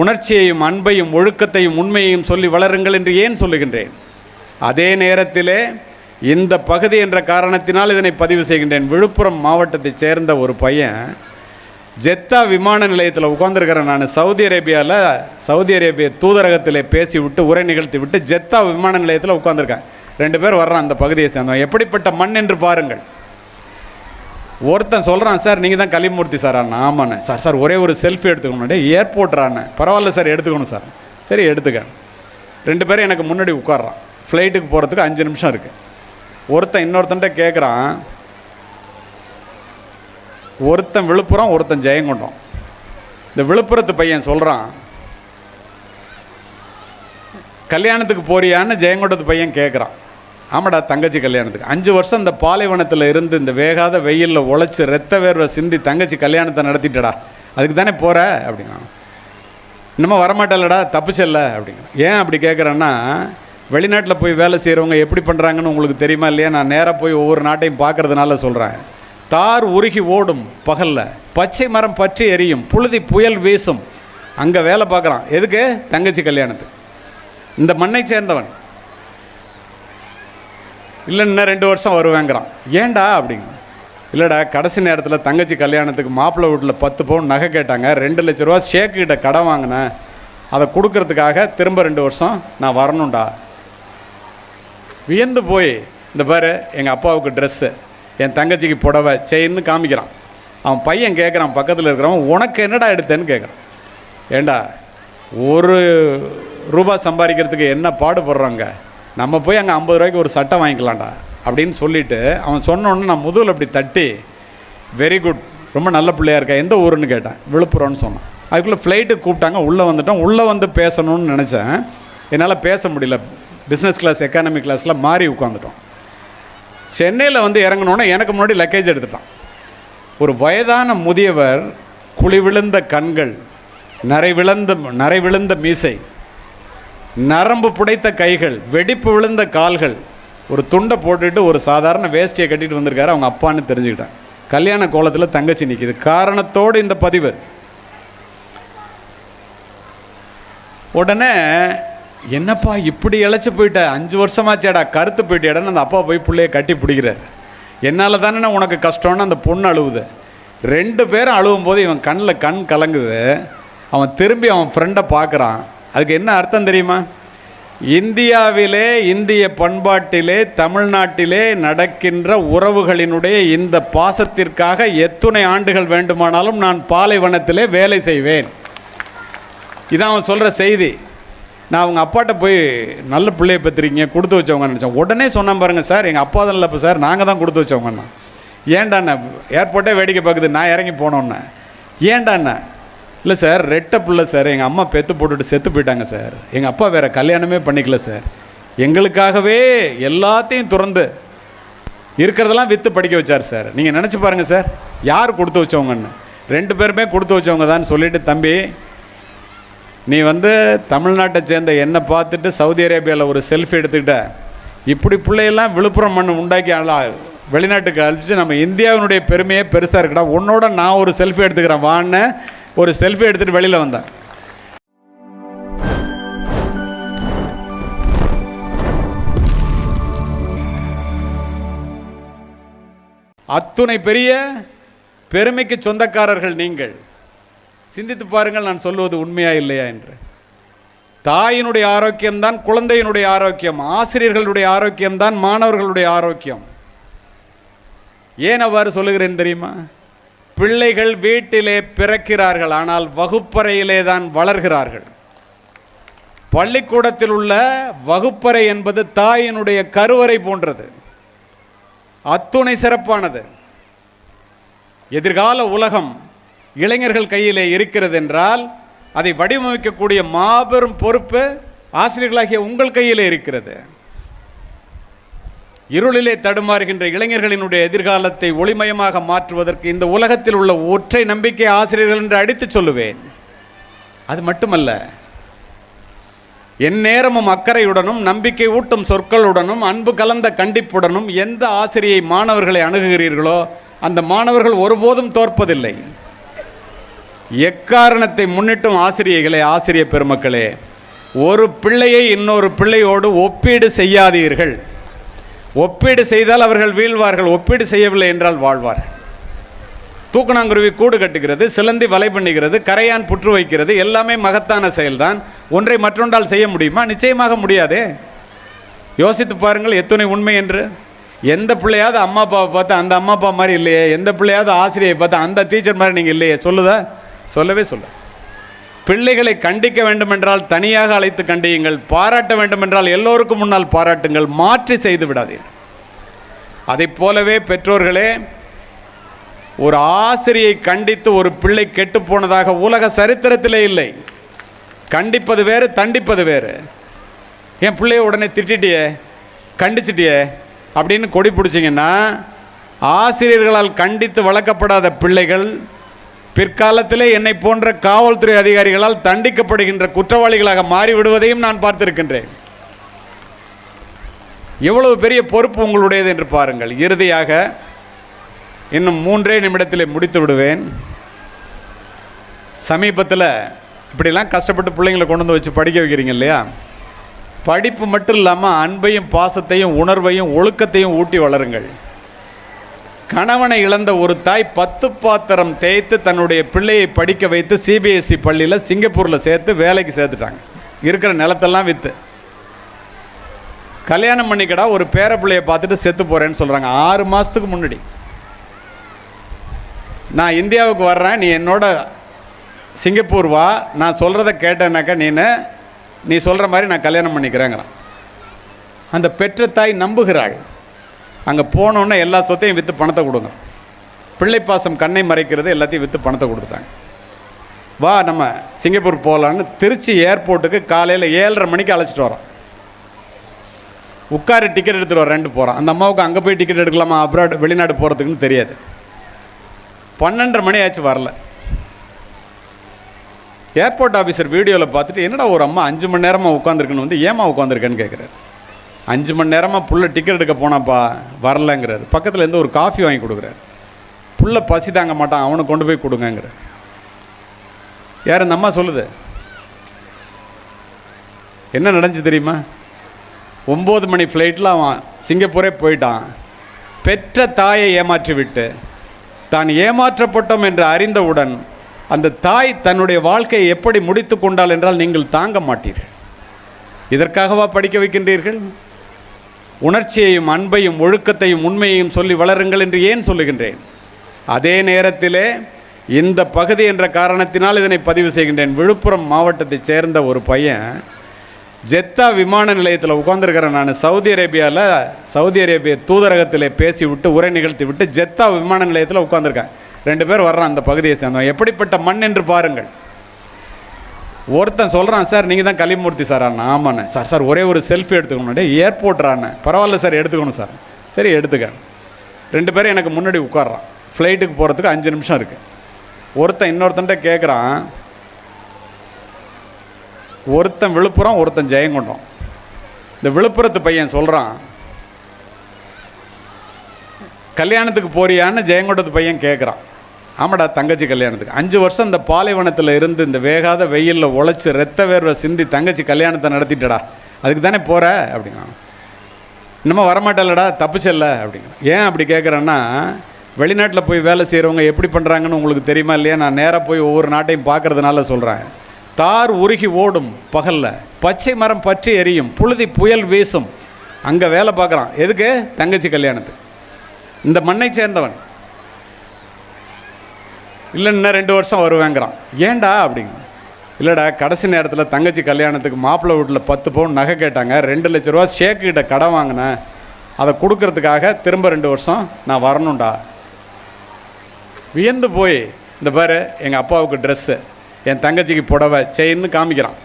உணர்ச்சியையும் அன்பையும் ஒழுக்கத்தையும் உண்மையையும் சொல்லி வளருங்கள் என்று ஏன் சொல்லுகின்றேன்? அதே நேரத்திலே இந்த பகுதி என்ற காரணத்தினால் இதனை பதிவு செய்கின்றேன். விழுப்புரம் மாவட்டத்தைச் சேர்ந்த ஒரு பையன் ஜெத்தா விமான நிலையத்தில் உட்காந்துருக்கிறேன் நான். சவுதி அரேபியாவில் சவுதி அரேபிய தூதரகத்தில் பேசி விட்டு உரை நிகழ்த்தி விட்டு ஜெத்தா விமான நிலையத்தில் உட்காந்துருக்கேன் ரெண்டு பேர் வர்றான் அந்த பகுதியை சேர்ந்தவன். எப்படிப்பட்ட மண் என்று பாருங்கள். ஒருத்தன் சொல்கிறான் சார் நீங்கள் தான் கலிமூர்த்தி சார். அண்ணா ஆமாண்ணே. சார் சார் ஒரே ஒரு செல்ஃபி எடுத்துக்கணும் டே ஏர்போர்ட்றாண்ணே பரவாயில்ல சார் எடுத்துக்கணும் சார். சரி எடுத்துக்க. ரெண்டு பேரும் எனக்கு முன்னாடி உட்கார்றான். ஃப்ளைட்டுக்கு போகிறதுக்கு அஞ்சு நிமிஷம் இருக்குது ஒருத்தன் இன்னொருத்தன்ட்ட கேட்குறான் ஒருத்தன் விழுப்புரம் ஒருத்தன் ஜெயங்கொண்டம். இந்த விழுப்புரத்து பையன் சொல்கிறான் கல்யாணத்துக்கு போறியான்னு ஜெயங்கொண்டத்து பையன் கேட்குறான் ஆமாடா தங்கச்சி கல்யாணத்துக்கு. அஞ்சு வருஷம் இந்த பாலைவனத்தில் இருந்து இந்த வேகாத வெயிலில் உழைச்சி ரத்த வேர்வை சிந்தி தங்கச்சி கல்யாணத்தை நடத்திட்டடா. அதுக்கு தானே போகிற அப்படின்னா. இன்னமும் வரமாட்டலடா செல்ல அப்படிங்கிற. ஏன் அப்படி கேட்குறேன்னா வெளிநாட்டில் போய் வேலை செய்கிறவங்க எப்படி பண்ணுறாங்கன்னு உங்களுக்கு தெரியுமா இல்லையா? நான் நேராக போய் ஒவ்வொரு நாட்டையும் பார்க்கறதுனால சொல்கிறேன் தார் உருகி ஓடும் பகலில் பச்சை மரம் பற்றி எரியும் புழுதி புயல் வீசும். அங்கே வேலை பார்க்குறான். எதுக்கு? தங்கச்சி கல்யாணத்துக்கு. இந்த மண்ணை சேர்ந்தவன். இல்லை இன்னும் ரெண்டு வருஷம் வருவேங்கிறான். ஏன்டா அப்படிங்க இல்லைடா கடைசி நேரத்தில் தங்கச்சி கல்யாணத்துக்கு மாப்பிள்ளை வீட்டில் பத்து பவுன் நகை கேட்டாங்க ரெண்டு லட்ச ரூபா ஷேக்குகிட்ட கடன் வாங்கினேன். அதை கொடுக்கறதுக்காக திரும்ப ரெண்டு வருஷம் நான் வரணும்டா. வியந்து போய் இந்த பாரு எங்கள் அப்பாவுக்கு ட்ரெஸ்ஸு என் தங்கச்சிக்கு புடவை செயின்னு காமிக்கிறான். அவன் பையன் கேட்குறான் பக்கத்தில் இருக்கிறவன் உனக்கு என்னடா எடுத்தேன்னு கேட்குறான் ஏண்டா ஒரு ரூபா சம்பாதிக்கிறதுக்கு என்ன பாடுபடுறோங்க? நம்ம போய் அங்கே ஐம்பது ரூபாய்க்கு ஒரு சட்டை வாங்கிக்கலாம்டா அப்படின்னு சொல்லிவிட்டு அவன் சொன்னோன்னு நான் முதுகில் அப்படி தட்டி வெரி குட் ரொம்ப நல்ல பிள்ளையா இருக்கா. எந்த ஊருன்னு கேட்டேன். விழுப்புரம்னு சொன்னான். அதுக்குள்ளே ஃப்ளைட்டுக்கு கூப்பிட்டாங்க. உள்ளே வந்துட்டோம். உள்ளே வந்து பேசணும்னு நினச்சேன். என்னால் பேச முடியல. பிஸ்னஸ் கிளாஸ் எக்கானமி கிளாஸில் மாறி உட்காந்துட்டோம் சென்னையில் வந்து இறங்கணுன்னே எனக்கு முன்னாடி லக்கேஜ் எடுத்துட்டான். ஒரு வயதான முதியவர் குழி விழுந்த கண்கள் நரை விழுந்த நரை விழுந்த மீசை நரம்பு புடைத்த கைகள் வெடிப்பு விழுந்த கால்கள் ஒரு துண்டை போட்டுட்டு ஒரு சாதாரண வேஷ்டியை கட்டிட்டு வந்திருக்காரு அவங்க அப்பான்னு தெரிஞ்சுக்கிட்டேன் கல்யாண கோலத்தில் தங்கச்சி நிற்கிது காரணத்தோடு இந்த பதிவு. உடனே என்னப்பா இப்படி இழைச்சி போயிட்ட? அஞ்சு வருஷமாச்சேடா கருத்து போயிட்டேடான்னு அந்த அப்பா போய் பிள்ளைய கட்டி பிடிக்கிறாரு. என்னால் தானே உனக்கு கஷ்டம்னு அந்த பொண்ணு அழுவுது. ரெண்டு பேரும் அழுவும் போது இவன் கண்ணில் கண் கலங்குது. அவன் திரும்பி அவன் ஃப்ரெண்டை பார்க்குறான் அதுக்கு என்ன அர்த்தம் தெரியுமா? இந்தியாவிலே இந்திய பண்பாட்டிலே தமிழ்நாட்டிலே நடக்கின்ற உறவுகளினுடைய இந்த பாசத்திற்காக எத்துணை ஆண்டுகள் வேண்டுமானாலும் நான் பாலைவனத்திலே வேலை செய்வேன். இதான் அவன் சொல்கிற செய்தி. நான் அவங்க அப்பாட்ட போய் நல்ல பிள்ளைய பத்திரிக்கீங்க கொடுத்து வச்சவங்க நினச்சேன். உடனே சொன்னேன் பாருங்கள் சார் எங்கள் அப்பா தான் இல்லை சார் நாங்கள் தான் கொடுத்து வச்சவங்கண்ணா ஏண்டாண்ணா ஏர்போர்ட்டே வேடிக்கை பார்க்குது நான் இறங்கி போனோன்னே. ஏண்டாண்ணா இல்லை சார் ரெட்டை பிள்ளை சார். எங்கள் அம்மா பெற்று போட்டுட்டு செத்து போயிட்டாங்க சார். எங்கள் அப்பா வேறு கல்யாணமே பண்ணிக்கல சார். எங்களுக்காகவே எல்லாத்தையும் துறந்து இருக்கிறதெல்லாம் விற்று படிக்க வச்சார் சார். நீங்கள் நினச்சி பாருங்கள் சார். யார் கொடுத்து வச்சவங்கன்னு? ரெண்டு பேருமே கொடுத்து வச்சவங்க தான் சொல்லிட்டு தம்பி நீ வந்து தமிழ்நாட்டை சேர்ந்த என்னை பார்த்துட்டு சவுதி அரேபியாவில் ஒரு செல்ஃபி எடுத்துக்கிட்ட. இப்படி பிள்ளையெல்லாம் விழுப்புரம் மண் உண்டாக்கி வெளிநாட்டுக்கு அழிச்சு நம்ம இந்தியாவினுடைய பெருமையே பெருசாக இருக்கடா. உன்னோட நான் ஒரு செல்ஃபி எடுத்துக்கிறேன். வான்னு ஒரு செல்ஃபி எடுத்துகிட்டு வெளியில் வந்தேன். அத்துணை பெரிய பெருமைக்கு சொந்தக்காரர்கள் நீங்கள். சிந்தித்து பாருங்கள் நான் சொல்வது உண்மையா இல்லையா என்று. தாயினுடைய ஆரோக்கியம்தான் குழந்தையினுடைய ஆரோக்கியம் ஆசிரியர்களுடைய ஆரோக்கியம்தான் மாணவர்களுடைய ஆரோக்கியம். ஏன் அவ்வாறு சொல்லுகிறேன் தெரியுமா? பிள்ளைகள் வீட்டிலே பிறக்கிறார்கள் ஆனால் வகுப்பறையிலே தான் வளர்கிறார்கள். பள்ளிக்கூடத்தில் உள்ள வகுப்பறை என்பது தாயினுடைய கருவறை போன்றது. அத்துணை சிறப்பானது. எதிர்கால உலகம் இளைஞர்கள் கையிலே இருக்கிறது என்றால் அதை வடிவமைக்கக்கூடிய மாபெரும் பொறுப்பு ஆசிரியர்களாகிய உங்கள் கையிலே இருக்கிறது. இருளிலே தடுமாறுகின்ற இளைஞர்களினுடைய எதிர்காலத்தை ஒளிமயமாக மாற்றுவதற்கு இந்த உலகத்தில் உள்ள ஒற்றை நம்பிக்கை ஆசிரியர்கள் என்று அடித்து சொல்லுவேன். அது மட்டுமல்ல என் நேரமும் அக்கறையுடனும் நம்பிக்கை ஊட்டும் சொற்களுடனும் அன்பு கலந்த கண்டிப்புடனும் எந்த ஆசிரியை மாணவர்களை அணுகுகிறீர்களோ அந்த மாணவர்கள் ஒருபோதும் தோற்பதில்லை. எக்காரணத்தை முன்னிட்டும் ஆசிரியர்களே ஆசிரிய பெருமக்களே ஒரு பிள்ளையை இன்னொரு பிள்ளையோடு ஒப்பீடு செய்யாதீர்கள். ஒப்பீடு செய்தால் அவர்கள் வீழ்வார்கள் ஒப்பீடு செய்யவில்லை என்றால் வாழ்வார்கள். தூக்கணாங்குருவி கூடு கட்டுகிறது சிலந்தி வலை பண்ணுகிறது கரையான் புற்று வைக்கிறது எல்லாமே மகத்தான செயல்தான். ஒன்றை மற்றொன்றால் செய்ய முடியுமா? நிச்சயமாக முடியாதே. யோசித்து பாருங்கள் எத்தனை உண்மை என்று. எந்த பிள்ளையாவது அம்மா அப்பாவை பார்த்து அந்த அம்மா அப்பா மாதிரி இல்லையே. எந்த பிள்ளையாவது ஆசிரியை பார்த்து அந்த டீச்சர் மாதிரி நீங்கள் இல்லையே. சொல்லுதா? சொல்லவே சொல்ல. பிள்ளைகளை கண்டிக்க வேண்டுமென்றால் தனியாக அழைத்து கண்டியுங்கள் பாராட்ட வேண்டுமென்றால் எல்லோருக்கும் முன்னால் பாராட்டுங்கள் மாற்றி செய்து விடாதீர்கள் அதைப் போலவே பெற்றோர்களே ஒரு ஆசிரியை கண்டித்து ஒரு பிள்ளை கெட்டு போனதாக உலக சரித்திரத்திலே இல்லை. கண்டிப்பது வேறு தண்டிப்பது வேறு. என் பிள்ளைய உடனே திட்டிட்டியே கண்டிச்சிட்டியே அப்படின்னு கொடி பிடிச்சிங்கன்னா ஆசிரியர்களால் கண்டித்து வளர்க்கப்படாத பிள்ளைகள் பிற்காலத்திலே என்னை போன்ற காவல்துறை அதிகாரிகளால் தண்டிக்கப்படுகின்ற குற்றவாளிகளாக மாறிவிடுவதையும் நான் பார்த்திருக்கின்றேன். எவ்வளவு பெரிய பொறுப்பு உங்களுடையது என்று பாருங்கள். இறுதியாக இன்னும் மூன்றே நிமிடத்திலே முடித்து விடுவேன். சமீபத்தில் இப்படிலாம் கஷ்டப்பட்டு பிள்ளைங்களை கொண்டு வந்து வச்சு படிக்க வைக்கிறீங்க இல்லையா? படிப்பு மட்டும் இல்லாமல் அன்பையும் பாசத்தையும் உணர்வையும் ஒழுக்கத்தையும் ஊட்டி வளருங்கள். கணவனை இழந்த ஒரு தாய் பத்து பாத்திரம் தேய்த்து தன்னுடைய பிள்ளையை படிக்க வைத்து சிபிஎஸ்சி பள்ளியில் சிங்கப்பூரில் சேர்த்து வேலைக்கு சேர்த்துட்டாங்க. இருக்கிற நிலத்தெல்லாம் விற்று கல்யாணம் பண்ணிக்கடா ஒரு பேர பிள்ளையை பார்த்துட்டு செத்து போகிறேன்னு சொல்கிறாங்க ஆறு மாதத்துக்கு முன்னாடி. நான் இந்தியாவுக்கு வர்றேன் நீ என்னோட சிங்கப்பூர் வா. நான் சொல்கிறத கேட்டேனாக்கா நீனு நீ சொல்கிற மாதிரி நான் கல்யாணம் பண்ணிக்கிறேங்கிறான். அந்த பெற்ற தாய் நம்புகிறாள். அங்கே போனோன்னே எல்லா சொத்தையும் விற்று பணத்தை கொடுங்க. பிள்ளை பாசம் கண்ணை மறைக்கிறது எல்லாத்தையும் விற்று பணத்தை கொடுத்துட்டாங்க. வா நம்ம சிங்கப்பூர் போகலான்னு திருச்சி ஏர்போர்ட்டுக்கு காலையில் ஏழரை மணிக்கு அழைச்சிட்டு வரோம். உட்காரு டிக்கெட் எடுத்துகிட்டு வர ரெண்டு போகிறோம் அந்த அம்மாவுக்கு அங்கே போய் டிக்கெட் எடுக்கலாமா அப்ராட் வெளிநாடு போகிறதுக்குன்னு தெரியாது. பன்னெண்டரை மணி ஆச்சு வரல. ஏர்போர்ட் ஆஃபீஸர் வீடியோவில் பார்த்துட்டு என்னடா ஒரு அம்மா அஞ்சு மணி நேரமாக உட்காந்துருக்குன்னு வந்து ஏமா உட்காந்துருக்கேன்னு கேட்குறாரு அஞ்சு மணி நேரமாக புள்ள டிக்கெட் எடுக்க போனாப்பா வரலங்கிறார். பக்கத்தில் இருந்து ஒரு காஃபி வாங்கி கொடுக்குறாரு. புள்ள பசி தாங்க மாட்டான் அவனை கொண்டு போய் கொடுங்கங்கிறார். யார் இந்த அம்மா சொல்லுது? என்ன நடந்துச்சு தெரியுமா? ஒம்பது மணி ஃப்ளைட்டில் அவன் சிங்கப்பூரே போயிட்டான். பெற்ற தாயை ஏமாற்றி விட்டு தான் ஏமாற்றப்பட்டோம் என்று அறிந்தவுடன் அந்த தாய் தன்னுடைய வாழ்க்கையை எப்படி முடித்து கொண்டாள் என்றால் நீங்கள் தாங்க மாட்டீர்கள். இதற்காகவா படிக்க வைக்கின்றீர்கள்? உணர்ச்சியையும் அன்பையும் ஒழுக்கத்தையும் உண்மையையும் சொல்லி வளருங்கள் என்று ஏன் சொல்லுகின்றேன்? அதே நேரத்திலே இந்த பகுதி என்ற காரணத்தினால் இதனை பதிவு செய்கின்றேன். விழுப்புரம் மாவட்டத்தைச் சேர்ந்த ஒரு பையன் ஜெத்தா விமான நிலையத்தில் உட்காந்துருக்கிறேன் நான் சவுதி அரேபியாவில் சவுதி அரேபிய தூதரகத்தில் பேசி விட்டு உரை நிகழ்த்தி விட்டு ஜெத்தா விமான நிலையத்தில் உட்காந்துருக்கேன் ரெண்டு பேர் வர்றான் அந்த பகுதியை சேர்ந்தோம் எப்படிப்பட்ட மண் என்று பாருங்கள். ஒருத்தன் சொல்கிறான் சார் நீங்கள் தான் கலிமூர்த்தி சார். ஆமாண்ணே. சார் சார் ஒரே ஒரு செல்ஃபி எடுத்துக்கணும்டே டே ஏர்போர்ட்றாண்ணே பரவாயில்ல சார் எடுத்துக்கணும் சார். சரி எடுத்துக்க. ரெண்டு பேரும் எனக்கு முன்னாடி உட்கார்றான். ஃப்ளைட்டுக்கு போகிறதுக்கு அஞ்சு நிமிஷம் இருக்குது ஒருத்தன் இன்னொருத்தன்ட்ட கேட்குறான் ஒருத்தன் விழுப்புரம் ஒருத்தன் ஜெயங்கொண்டம். இந்த விழுப்புரத்து பையன் சொல்கிறான் கல்யாணத்துக்கு போறியான்னு ஜெயங்கொண்டத்து பையன் கேட்குறான் ஆமாடா தங்கச்சி கல்யாணத்துக்கு. அஞ்சு வருஷம் இந்த பாலைவனத்தில் இருந்து இந்த வேகாத வெயிலில் உழைச்சி ரத்த வேர்வை சிந்தி தங்கச்சி கல்யாணத்தை நடத்திட்டடா. அதுக்கு தானே போகிற அப்படிங்கிறான். இன்னமும் தப்பு செல்ல அப்படிங்கிறான். ஏன் அப்படி கேட்குறேன்னா வெளிநாட்டில் போய் வேலை செய்கிறவங்க எப்படி பண்ணுறாங்கன்னு உங்களுக்கு தெரியுமா இல்லையா? நான் நேராக போய் ஒவ்வொரு நாட்டையும் பார்க்கறதுனால சொல்கிறேன் தார் உருகி ஓடும் பகலில் பச்சை மரம் பற்றி எரியும் புழுதி புயல் வீசும். அங்கே வேலை பார்க்குறான். எதுக்கு? தங்கச்சி கல்யாணத்துக்கு. இந்த மண்ணை சேர்ந்தவன். இல்லைன்னா ரெண்டு வருஷம் வருவேங்கிறான். ஏன்டா அப்படிங்க இல்லைடா கடைசி நேரத்தில் தங்கச்சி கல்யாணத்துக்கு மாப்பிள்ளை வீட்டில் பத்து பவுன் நகை கேட்டாங்க. ரெண்டு லட்ச ரூபா ஷேக்குக்கிட்ட கடன் வாங்கினேன். அதை கொடுக்கறதுக்காக திரும்ப ரெண்டு வருஷம் நான் வரணும்டா. வியந்து போய் இந்த பாரு எங்கள் அப்பாவுக்கு ட்ரெஸ்ஸு என் தங்கச்சிக்கு புடவை செயின்னு காமிக்கிறான்.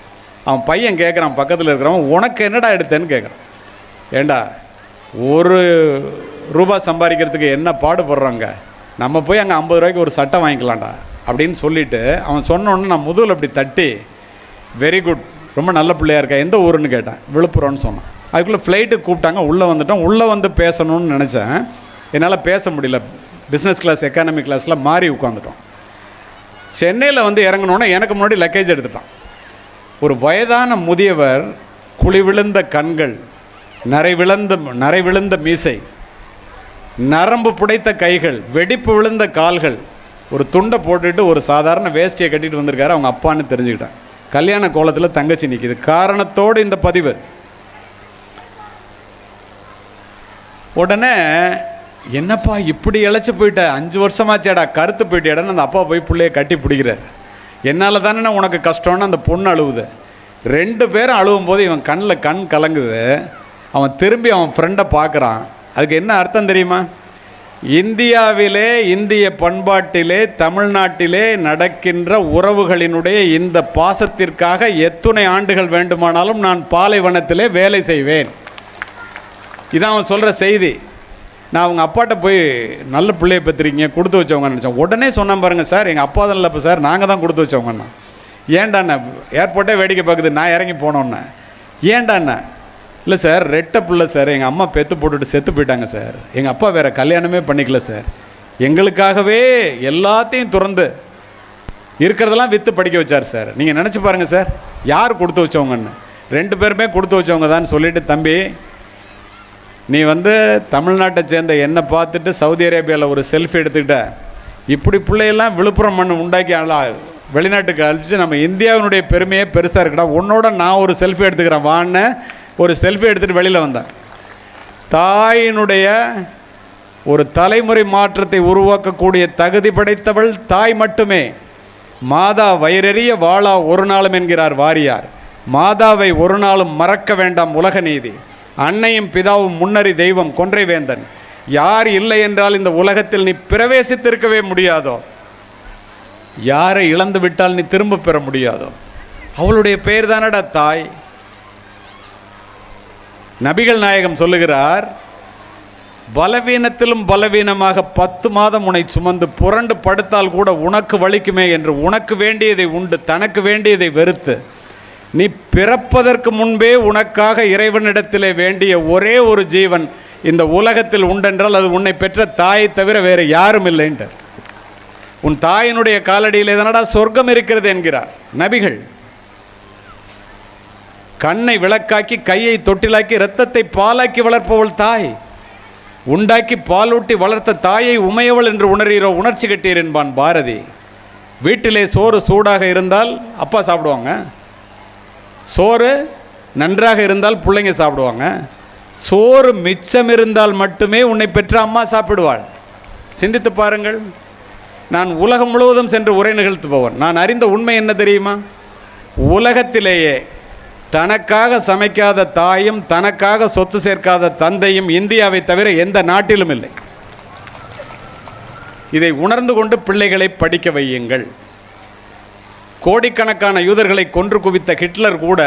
அவன் பையன் கேட்குறான் பக்கத்தில் இருக்கிறவன் உனக்கு என்னடா எடுத்தேன்னு கேட்குறான் ஏண்டா ஒரு ரூபா சம்பாதிக்கிறதுக்கு என்ன பாடுபடுறோங்க? நம்ம போய் அங்கே ஐம்பது ரூபாய்க்கு ஒரு சட்டை வாங்கிக்கலாம்டா அப்படின்னு சொல்லிவிட்டு அவன் சொன்னோன்னு நான் முதுகில் அப்படி தட்டி வெரி குட் ரொம்ப நல்ல பிள்ளையா இருக்கா. எந்த ஊருன்னு கேட்டேன். விழுப்புரம்னு சொன்னான். அதுக்குள்ளே ஃப்ளைட்டுக்கு கூப்பிட்டாங்க. உள்ளே வந்துட்டோம். உள்ளே வந்து பேசணும்னு நினச்சேன். என்னால் பேச முடியல. பிஸ்னஸ் கிளாஸ் எக்கானமி கிளாஸில் மாறி உட்காந்துட்டோம் சென்னையில் வந்து இறங்கணுன்னா எனக்கு முன்னாடி லக்கேஜ் எடுத்துட்டான். ஒரு வயதான முதியவர் குழி விழுந்த கண்கள் நரை விழுந்த நரை விழுந்த மீசை நரம்பு புடைத்த கைகள் வெடிப்பு விழுந்த கால்கள் ஒரு துண்டை போட்டுட்டு ஒரு சாதாரண வேஷ்டியை கட்டிட்டு வந்திருக்காரு அவங்க அப்பான்னு தெரிஞ்சுக்கிட்டான். கல்யாண கோலத்தில் தங்கச்சி நிற்கிது காரணத்தோடு இந்த பதிவு. உடனே என்னப்பா இப்படி இழைச்சி போயிட்ட? அஞ்சு வருஷமாச்சேடா கருத்து போயிட்டேடான்னு அந்த அப்பா போய் பிள்ளைய கட்டி பிடிக்கிறார். என்னால் தானே உனக்கு கஷ்டம்னு அந்த பொண்ணு அழுவுது. ரெண்டு பேரும் அழுவும் போது இவன் கண்ணில் கண் கலங்குது. அவன் திரும்பி அவன் ஃப்ரெண்டை பார்க்குறான். அதுக்கு என்ன அர்த்தம் தெரியுமா? இந்தியாவிலே இந்திய பண்பாட்டிலே தமிழ்நாட்டிலே நடக்கின்ற உறவுகளினுடைய இந்த பாசத்திற்காக எத்துணை ஆண்டுகள் வேண்டுமானாலும் நான் பாலைவனத்திலே வேலை செய்வேன். இதான் அவன் சொல்கிற செய்தி. நான் அவங்க அப்பாட்ட போய் நல்ல பிள்ளையை பெற்றுருக்கீங்க கொடுத்து வச்சவங்க நினச்சேன். உடனே சொன்னான் பாருங்கள் சார் எங்கள் அப்பா தான் இல்லை சார் நாங்கள் தான் கொடுத்து வச்சவங்கண்ணா ஏண்டாண்ணா ஏர்போர்ட்டே வேடிக்கை பார்க்குது நான் இறங்கி போனோன்னே. ஏண்டாண்ணா இல்லை சார் ரெட்டை பிள்ளை சார். எங்கள் அம்மா பெத்து போட்டுட்டு செத்து போயிட்டாங்க சார். எங்கள் அப்பா வேறு கல்யாணமே பண்ணிக்கல சார். எங்களுக்காகவே எல்லாத்தையும் துறந்து இருக்கிறதெல்லாம் விற்று படிக்க வச்சார் சார். நீங்கள் நினச்சி பாருங்கள் சார் யார் கொடுத்து வச்சவங்கன்னு. ரெண்டு பேருமே கொடுத்து வச்சவங்க தான் சொல்லிட்டு தம்பி நீ வந்து தமிழ்நாட்டை சேர்ந்த என்னை பார்த்துட்டு சவுதி அரேபியாவில் ஒரு செல்ஃபி எடுத்துக்கிட்ட. இப்படி பிள்ளையெல்லாம் விழுப்புரம் மண் உண்டாக்கி வெளிநாட்டுக்கு அழிச்சு நம்ம இந்தியாவினுடைய பெருமையே பெருசாக இருக்கடா. உன்னோட நான் ஒரு செல்ஃபி எடுத்துக்கிறேன் வான்னு ஒரு செல்ஃபி எடுத்துகிட்டு வெளியில் வந்தேன். தாயினுடைய ஒரு தலைமுறை மாற்றத்தை உருவாக்கக்கூடிய தகுதி படைத்தவள் தாய் மட்டுமே. மாதா வயிறறிய வாழா ஒரு நாளும் என்கிறார் வாரியார். மாதாவை ஒரு நாளும் மறக்க வேண்டாம் உலக நீதி. அன்னையும் பிதாவும் முன்னறி தெய்வம் கொன்றை வேந்தன். யார் இல்லை என்றால் இந்த உலகத்தில் நீ பிரவேசித்திருக்கவே முடியாதோ. யாரை இழந்து விட்டால் நீ திரும்ப பெற முடியாதோ. அவளுடைய பெயர் தானடா தாய்? நபிகள் நாயகம் சொல்லுகிறார் பலவீனத்திலும் பலவீனமாக பத்து மாதம் உன்னை சுமந்து புரண்டு படுத்தால் கூட உனக்கு வலிக்குமே என்று உனக்கு வேண்டியதை உண்டு தனக்கு வேண்டியதை வெறுத்து. நீ பிறப்பதற்கு முன்பே உனக்காக இறைவனிடத்திலே வேண்டிய ஒரே ஒரு ஜீவன் இந்த உலகத்தில் உண்டென்றால் அது உன்னை பெற்ற தாயை தவிர வேறு யாரும் இல்லைன்றார் உன் தாயினுடைய காலடியில் எதனடா சொர்க்கம் இருக்கிறது என்கிறார் நபிகள். கண்ணை விளக்காக்கி கையை தொட்டிலாக்கி இரத்தத்தை பாலாக்கி வளர்ப்பவள் தாய். உண்டாக்கி பாலூட்டி வளர்த்த தாயை உமையவள் என்று உணர்கிறோ உணர்ச்சி கட்டீர் என்பான் பாரதி. வீட்டிலே சோறு சூடாக இருந்தால் அப்பா சாப்பிடுவாங்க. சோறு நன்றாக இருந்தால் பிள்ளைங்க சாப்பிடுவாங்க. சோறு மிச்சம் இருந்தால் மட்டுமே உன்னை பெற்ற அம்மா சாப்பிடுவாள். சிந்தித்து பாருங்கள். நான் உலகம் முழுவதும் சென்று உரை நிகழ்த்துபவன். நான் அறிந்த உண்மை என்ன தெரியுமா? உலகத்திலேயே தனக்காக சமைக்காத தாயும் தனக்காக சொத்து சேர்க்காத தந்தையும் இந்தியாவை தவிர எந்த நாட்டிலும் இல்லை. இதை உணர்ந்து கொண்டு பிள்ளைகளை படிக்க வையுங்கள். கோடிக்கணக்கான யூதர்களை கொன்று குவித்த ஹிட்லர் கூட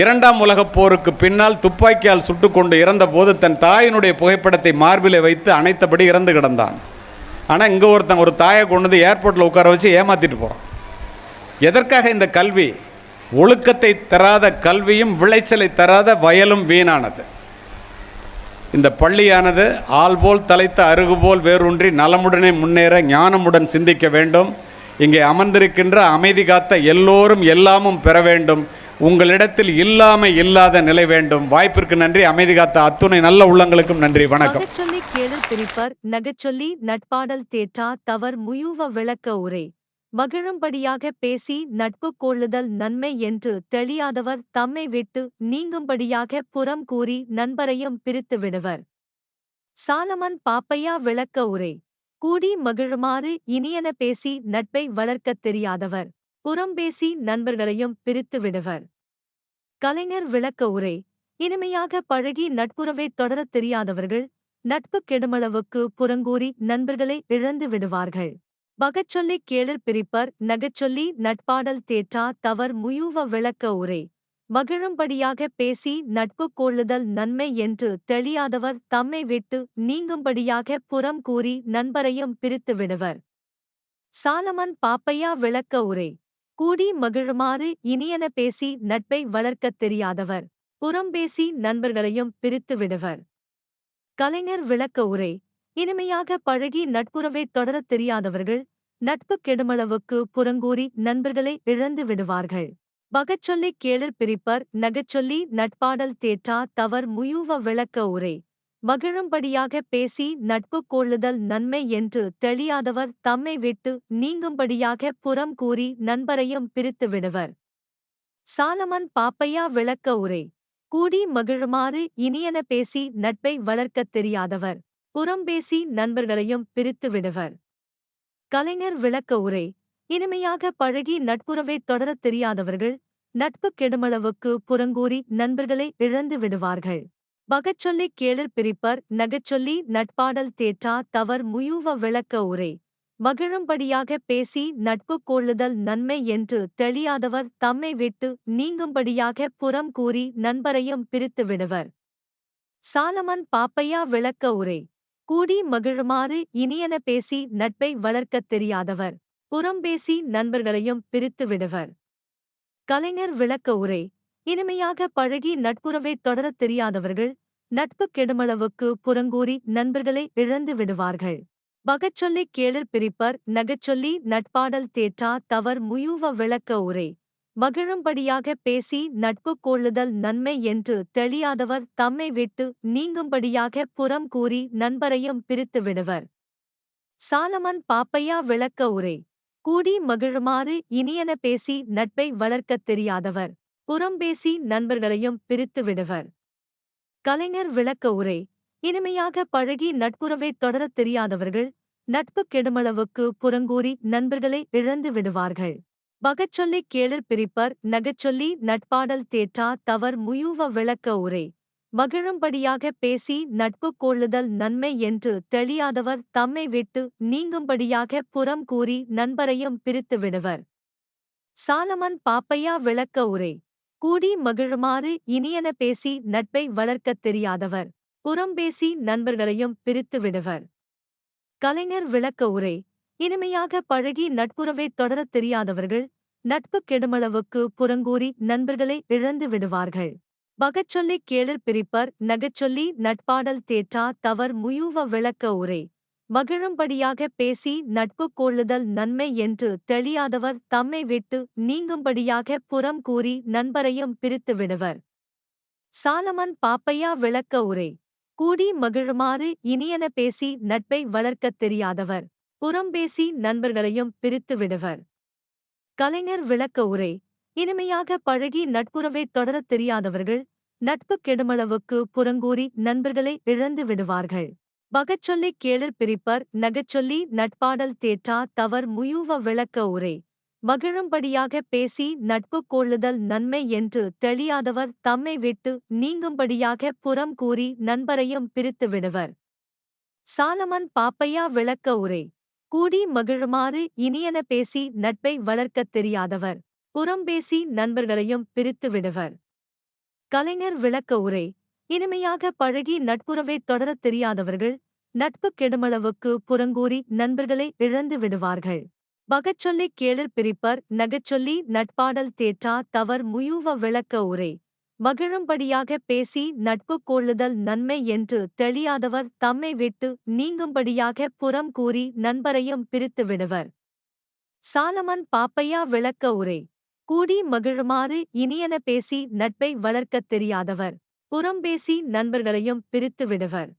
இரண்டாம் உலகப் போருக்கு பின்னால் துப்பாக்கியால் சுட்டுக்கொண்டு இறந்தபோது தன் தாயினுடைய புகைப்படத்தை மார்பிலே வைத்து அணைத்தபடி இறந்து கிடந்தான். ஆனால் இங்கே ஒருத்தன் ஒரு தாயை கொண்டு வந்து ஏர்போர்ட்டில் உட்கார வச்சு ஏமாற்றிட்டு போகிறான் எதற்காக இந்த கல்வி? ஒழுக்கத்தை தராத கல்வியும் விளைச்சலை தராத வயலும் வீணானது. இந்த பள்ளியானது ஆள்போல் தலைத்த அருகுபோல் வேரூன்றி நலமுடனே முன்னேற ஞானமுடன் சிந்திக்க வேண்டும். இங்கே அமர்ந்திருக்கின்ற அமைதி காத்த எல்லோரும் எல்லாமும் பெற வேண்டும். உங்களிடத்தில் இல்லாமல் இல்லாத நிலை வேண்டும். வாய்ப்பிற்கு நன்றி. அமைதி காத்த அத்துணை நல்ல உள்ளங்களுக்கும் நன்றி. வணக்கம். சொல்லி கேளு பிரிப்பர். நகச்சொல்லி நட்பாடல் தேற்றா தவர் முயுவ விளக்க உரை. மகிழும்படியாக பேசி நட்பு கொள்ளுதல் நன்மை என்று தெளியாதவர் தம்மை விட்டு நீங்கும்படியாக புறம் கூறி நண்பரையும் பிரித்து விடுவர். சாலமன் பாப்பையா விளக்க உரை. கூடி மகிழுமாறு இனியன பேசி நட்பை வளர்க்கத் தெரியாதவர். புறம் பேசி நண்பர்களையும் பிரித்து விடுவர். கலைஞர் விளக்க உரை. இனிமையாக பழகி நட்புறவை தொடரத் தெரியாதவர்கள் நட்பு கெடுமளவுக்கு புறங்கூறி நண்பர்களை இழந்து விடுவார்கள். பகச்சொல்லி கேளர் பிரிப்பர் நகச்சொல்லி நட்பாடல் தேற்றா தவர் முயூவ விளக்க உரை. மகிழும்படியாக பேசி நட்பு கொள்ளுதல் நன்மை என்று தெளியாதவர் தம்மை விட்டு நீங்கும்படியாக புறம் கூறி நண்பரையும் பிரித்து விடுவர். சாலமன் பாப்பையா விளக்க உரை. கூடி மகிழுமாறு இனியன பேசி நட்பை வளர்க்கத் தெரியாதவர். புறம் பேசி நண்பர்களையும் பிரித்து விடுவர். கலைஞர் விளக்க உரை. இனிமையாக பழகி நட்புறவை தொடரத் தெரியாதவர்கள் நட்பு கெடுமளவுக்கு புறங்கூறி நண்பர்களை இழந்து விடுவார்கள். பகச்சொல்லி கேளிர் பிரிப்பர் நகச்சொல்லி நட்பாடல் தேற்றா தவர் முயூவ விளக்க உரை. மகிழும்படியாக பேசி நட்பு கொள்ளுதல் நன்மை என்று தெளியாதவர் தம்மை விட்டு நீங்கும்படியாக புறம் கூறி நண்பரையும் பிரித்து விடுவர். சாலமன் பாப்பையா விளக்க உரை. கூடி மகிழுமாறு இனியன பேசி நட்பை வளர்க்கத் தெரியாதவர். புறம்பேசி நண்பர்களையும் பிரித்து விடுவர். கலைஞர் விளக்க உரை. இனிமையாக பழகி நட்புறவை தொடரத் தெரியாதவர்கள் நட்பு கெடுமளவுக்கு புறங்கூறி நண்பர்களை இழந்து விடுவார்கள். பகச்சொல்லி கேளர் பிரிப்பர் நகச்சொல்லி நட்பாடல் தேற்றா தவர் முயூவ விளக்க உரை. மகிழும்படியாக பேசி நட்பு கொள்ளுதல் நன்மை என்று தெளியாதவர் தம்மை விட்டு நீங்கும்படியாக புறம் கூறி நண்பரையும் பிரித்து விடுவர். சாலமன் பாப்பையா விளக்க உரை. கூடி மகிழுமாறு இனியன பேசி நட்பை வளர்க்கத் தெரியாதவர். புறம்பேசி நண்பர்களையும் பிரித்து விடுவர். கலைஞர் விளக்க உரை. இனிமையாக பழகி நட்புறவைத் தொடரத் தெரியாதவர்கள் நட்பு கெடுமளவுக்கு புறங்கூறி நண்பர்களை இழந்து விடுவார்கள். பகச்சொல்லி கேளிர் பிரிப்பர் நகச்சொல்லி நட்பாடல் தேற்றா தவர் முயூவ விளக்க உரை. மகிழும்படியாக பேசி நட்பு கொள்ளுதல் நன்மை என்று தெளியாதவர் தம்மை விட்டு நீங்கும்படியாக புறம் கூறி நண்பரையும் பிரித்து விடுவர். சாலமன் பாப்பையா விளக்க உரை. கூடி மகிழுமாறு இனியன பேசி நட்பை வளர்க்கத் தெரியாதவர். புறம்பேசி நண்பர்களையும் பிரித்து விடுவர். கலைஞர் விளக்க உரை. இனிமையாக பழகி நட்புறவைத் தொடரத் தெரியாதவர்கள் நட்பு கெடுமளவுக்கு புறங்கூறி நண்பர்களை இழந்து விடுவார்கள். பகச்சொல்லிக் கேளிர் பிரிப்பர் நகச்சொல்லி நட்பாடல் தேற்றா தவர் முயூவ விளக்க உரை. மகிழும்படியாக பேசி நட்பு கொள்ளுதல் நன்மை என்று தெளியாதவர் தம்மை விட்டு நீங்கும்படியாக புறம் கூறி நண்பரையும் பிரித்து விடுவர். சாலமன் பாப்பையா விளக்க உரை. கூடி மகிழுமாறு இனியன பேசி நட்பை வளர்க்கத் தெரியாதவர். புறம் பேசி நண்பர்களையும் பிரித்து விடுவர். கலைஞர் விளக்க உரை. இனிமையாக பழகி நட்புறவைத் தொடரத் தெரியாதவர்கள் நட்பு கெடுமளவுக்கு புறங்கூறி நண்பர்களை இழந்து விடுவார்கள். பகச்சொல்லி கேளர் பிரிப்பர் நகச்சொல்லி நட்பாடல் தேற்றா தவர் முயூவ விளக்க உரை. மகிழும்படியாக பேசி நட்பு கொள்ளுதல் நன்மை என்று தெளியாதவர் தம்மை விட்டு நீங்கும்படியாக புறம் கூறி நண்பரையும் பிரித்து விடுவர். சாலமன் பாப்பையா விளக்க உரை. கூடி மகிழுமாறு இனியன பேசி நட்பை வளர்க்கத் தெரியாதவர். புறம்பேசி நண்பர்களையும் பிரித்து விடுவர். கலைஞர் விளக்க உரை. இனிமையாக பழகி நட்புறவைத் தொடரத் தெரியாதவர்கள் நட்பு கெடுமளவுக்கு புறங்கூறி நண்பர்களை இழந்து விடுவார்கள். பகச்சொல்லி கேளிர் பிரிப்பர் நகச்சொல்லி நட்பாடல் தேற்றா தவர் முயூவ விளக்க உரை. மகிழும்படியாக பேசி நட்பு கொள்ளுதல் நன்மை என்று தெளியாதவர் தம்மை விட்டு நீங்கும்படியாக புறம் கூறி நண்பரையும் பிரித்து விடுவர். சாலமன் பாப்பையா விளக்க உரை. கூடி மகிழுமாறு இனியன பேசி நட்பை வளர்க்கத் தெரியாதவர். புறம்பேசி நண்பர்களையும் பிரித்து விடுவர். கலைஞர் விளக்க உரை. இனிமையாக பழகி நட்புறவைத் தொடரத் தெரியாதவர்கள் நட்பு கெடுமளவுக்கு புறங்கூறி நண்பர்களை இழந்து விடுவார்கள். பகச்சொல்லிக் கேளிர் பிரிப்பர் நகச்சொல்லி நட்பாடல் தேற்றா தவர் முயூவ விளக்க உரை. மகிழும்படியாக பேசி நட்பு கொள்ளுதல் நன்மை என்று தெளியாதவர் தம்மை விட்டு நீங்கும்படியாக புறம் கூறி நண்பரையும் பிரித்து விடுவர். சாலமன் பாப்பையா விளக்க உரை. கூடி மகிழுமாறு இனியன பேசி நட்பை வளர்க்கத் தெரியாதவர். புறம்பேசி நண்பர்களையும் பிரித்து விடுவர்.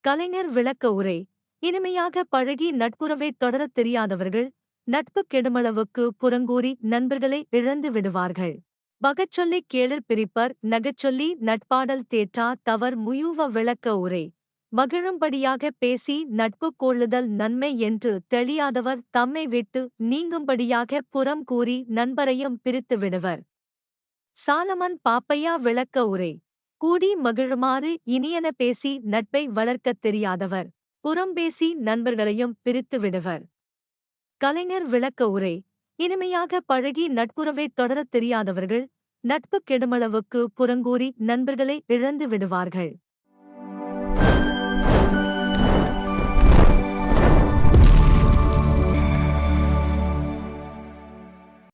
கலைஞர் விளக்க உரை. இனிமையாக பழகி நட்புறவைத் தொடரத் தெரியாதவர்கள் நட்பு கெடுமளவுக்கு புறங்கூறி நண்பர்களை இழந்து விடுவார்கள். பகச்சொல்லிக் கேளிர் பிரிப்பர் நகச்சொல்லி நட்பாடல் தேற்றா தவர் முயூவ விளக்க உரை. மகிழும்படியாக பேசி நட்பு கொள்ளுதல் நன்மை என்று தெளியாதவர் தம்மை விட்டு நீங்கும்படியாக புறம் கூறி நண்பரையும் பிரித்து விடுவர். சாலமன் பாப்பையா விளக்க உரை. கூடி மகிழுமாறு இனியன பேசி நட்பை வளர்க்கத் தெரியாதவர். புறம்பேசி நண்பர்களையும் பிரித்து விடுவர். கலைஞர் விளக்க உரை. இனிமையாக பழகி நட்புறவைத் தொடரத் தெரியாதவர்கள் நட்பு கெடுமளவுக்கு புறங்கூறி நண்பர்களை இழந்து விடுவார்கள்.